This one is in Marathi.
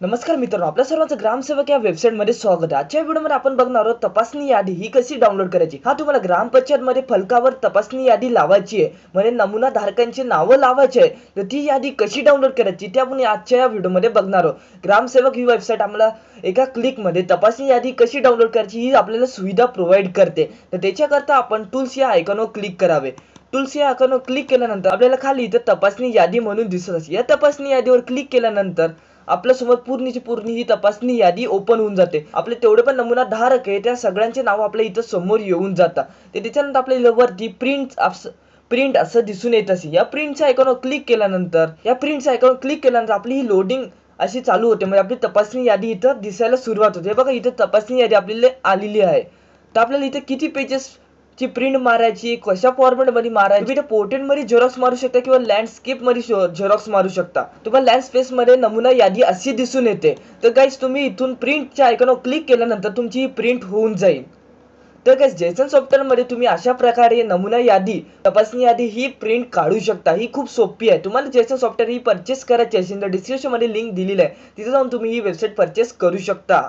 नमस्कार मित्रांनो आपल्या सर्वांचं ग्रामसेवक या वेबसाईटमध्ये स्वागत आहे. आजच्या व्हिडिओमध्ये आपण बघणार आहोत तपासणी यादी ही कशी डाउनलोड करायची? हा तुम्हाला ग्रामपंचायतमध्ये फलकावर तपासणी यादी लावायची आहे. म्हणजे नमुना धारकांची नावं लावायची आहे. तर ती यादी कशी डाउनलोड करायची ते आपण आजच्या या व्हिडिओमध्ये बघणार आहोत. ग्रामसेवक ही वेबसाईट आम्हाला एका क्लिकमध्ये तपासणी यादी कशी डाउनलोड करायची ही आपल्याला सुविधा प्रोव्हाइड करते. तर त्याच्याकरता आपण टूल्स या आयकॉनवर क्लिक करावे. टूल्स या आयकॉनवर क्लिक केल्यानंतर आपल्याला खाली इथं तपासणी यादी म्हणून दिसत असते या तपासणी यादीवर क्लिक केल्यानंतर आपल्यासमोर पूर्णीची पूर्ण ही तपासणी यादी ओपन होऊन जाते. आपले तेवढे पण नमुना धारक आहे त्या सगळ्यांचे नाव आपल्या इथं समोर येऊन जातात. ते त्याच्यानंतर आपल्याला वरती प्रिंट प्रिंट असं दिसून येत असे. या प्रिंटच्या आयकॉनवर क्लिक केल्यानंतर या प्रिंटच्या आयकॉनवर क्लिक केल्यानंतर आपली ही लोडिंग अशी चालू होते. म्हणजे आपली तपासणी यादी इथं दिसायला सुरुवात होते. बघा इथं तपासणी यादी आपल्याला आलेली आहे. तर आपल्याला इथे किती पेजेस ची प्रिंट मारायची कशा फॉर्मेटमध्ये मारायची? तुम्ही पोर्ट्रेटमध्ये झेरॉक्स मारू शकता किंवा लँडस्केपमध्ये झेरॉक्स मारू शकता. तुम्हाला लँड स्पेस मध्ये नमुना यादी अशी दिसून येते. तर गाईज तुम्ही इथून प्रिंटच्या आयकॉनवर क्लिक केल्यानंतर तुमची ही प्रिंट होऊन जाईल. तर काय जेसन सॉफ्टवेअरमध्ये तुम्ही अशा प्रकारे नमुना यादी तपासणी यादी ही प्रिंट काढू शकता. ही खूप सोपी आहे. तुम्हाला जेसन सॉफ्टवेअर ही परचेस करायची असेल तर डिस्क्रिप्शनमध्ये लिंक दिलेली आहे. तिथे जाऊन तुम्ही ही वेबसाईट परचेस करू शकता.